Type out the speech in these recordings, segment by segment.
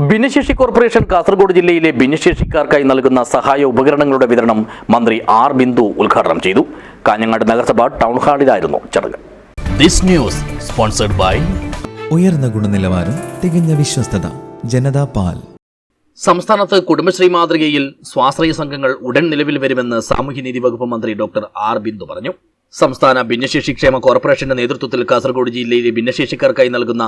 ഭിന്നശേഷി കോർപ്പറേഷൻ കാസർഗോഡ് ജില്ലയിലെ ഭിന്നശേഷിക്കാർക്കായി നൽകുന്ന സഹായ ഉപകരണങ്ങളുടെ വിതരണം മന്ത്രി ആർ ബിന്ദു ഉദ്ഘാടനം ചെയ്തു. കാഞ്ഞങ്ങാട് നഗരസഭ ടൗൺ ഹാളിലായിരുന്നു ചടങ്ങ്. ദിസ് ന്യൂസ് സ്പോൺസർഡ് ബൈ ഉയർന്ന ഗുണനിലവാരം തികഞ്ഞ വിശ്വസ്തത ജനതാ പാൽ. സംസ്ഥാനത്ത് കുടുംബശ്രീ മാതൃകയിൽ സ്വാശ്രയ സംഘങ്ങൾ ഉടൻ നിലവിൽ വരുമെന്ന് സാമൂഹ്യനീതി വകുപ്പ് മന്ത്രി ഡോക്ടർ ആർ ബിന്ദു പറഞ്ഞു. സംസ്ഥാന ഭിന്നശേഷി ക്ഷേമ കോർപ്പറേഷന്റെ നേതൃത്വത്തിൽ കാസർഗോഡ് ജില്ലയിലെ ഭിന്നശേഷിക്കാർക്കായി നൽകുന്ന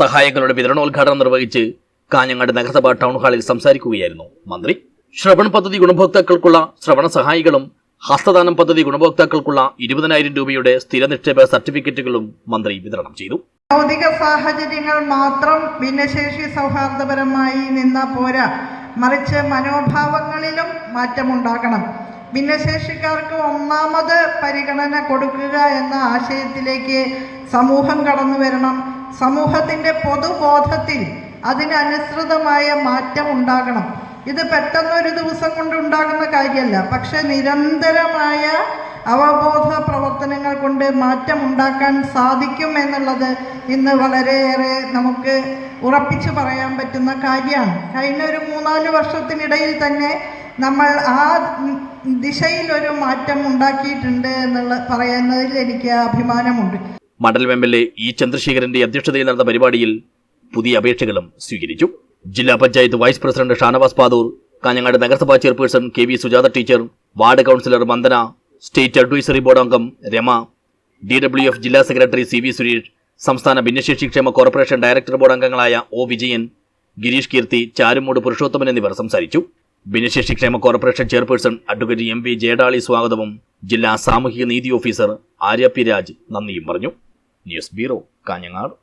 സഹായങ്ങളുടെ വിതരണോദ്ഘാടനം നിർവഹിച്ച് കാഞ്ഞങ്ങാട് നഗരസഭ ടൗൺ ഹാളിൽ സംസാരിക്കുകയായിരുന്നു മന്ത്രി. ശ്രവൺ പദ്ധതി ഗുണഭോക്താക്കൾക്കുള്ള ശ്രവണ സഹായികളും ഹസ്തദാനം പദ്ധതി ഗുണഭോക്താക്കൾക്കുള്ള ഇരുപതിനായിരം രൂപയുടെ സ്ഥിര നിക്ഷേപ സർട്ടിഫിക്കറ്റുകളും മന്ത്രി വിതരണം ചെയ്തു. ഭൗതിക സാഹചര്യങ്ങൾ മാത്രം ഭിന്നശേഷി സൗഹാർദ്ദപരമായി നിന്ന പോരാ. മറിച്ച് മനോഭാവങ്ങളിലും മാറ്റമുണ്ടാകണം. ഭിന്നശേഷിക്കാർക്ക് ഒന്നാമത് പരിഗണന കൊടുക്കുക എന്ന ആശയത്തിലേക്ക് സമൂഹം കടന്നു വരണം. സമൂഹത്തിന്റെ പൊതുബോധത്തിൽ അതിനനുസൃതമായ മാറ്റം ഉണ്ടാകണം. ഇത് പെട്ടെന്നൊരു ദിവസം കൊണ്ട് ഉണ്ടാകുന്ന കാര്യമല്ല. പക്ഷെ നിരന്തരമായ അവബോധ പ്രവർത്തനങ്ങൾ കൊണ്ട് മാറ്റം ഉണ്ടാക്കാൻ സാധിക്കും എന്നുള്ളത് ഇന്ന് വളരെയേറെ നമുക്ക് ഉറപ്പിച്ചു പറയാൻ പറ്റുന്ന കാര്യമാണ്. കഴിഞ്ഞ ഒരു മൂന്നാൽ വർഷത്തിനിടയിൽ തന്നെ നമ്മൾ ആ ദിശയിലൊരു മാറ്റം ഉണ്ടാക്കിയിട്ടുണ്ട് എന്നുള്ള പറയുന്നതിൽ എനിക്ക് അഭിമാനമുണ്ട്. മണ്ഡലം എം എൽ എ ഇ ചന്ദ്രശേഖരന്റെ അധ്യക്ഷതയിൽ നടന്ന പരിപാടിയിൽ പുതിയ അപേക്ഷകളും സ്വീകരിച്ചു. ജില്ലാ പഞ്ചായത്ത് വൈസ് പ്രസിഡന്റ് ഷാനവാസ് പാദൂർ കാഞ്ഞങ്ങാട് നഗരസഭാ chairperson K V Sujatha teacher ward councillor Vandana state advisory board അംഗം രമ ഡി ഡബ്ല്യു എഫ് ജില്ലാ സെക്രട്ടറി സി വി സുരേഷ് സംസ്ഥാന ഭിന്നശേഷി ക്ഷേമ കോർപ്പറേഷൻ ഡയറക്ടർ ബോർഡ് അംഗങ്ങളായ ഒ വിജയൻ ഗിരീഷ് കീർത്തി ചാരുമൂട് പുരുഷോത്തമൻ എന്നിവർ സംസാരിച്ചു. ഭിന്നശേഷി ക്ഷേമ corporation chairperson advocate M V Jayadaly സ്വാഗതവും ജില്ലാ സാമൂഹിക നീതി ഓഫീസർ ആര്യ പി രാജ് നന്ദിയും പറഞ്ഞു. News bureau Kanhangad.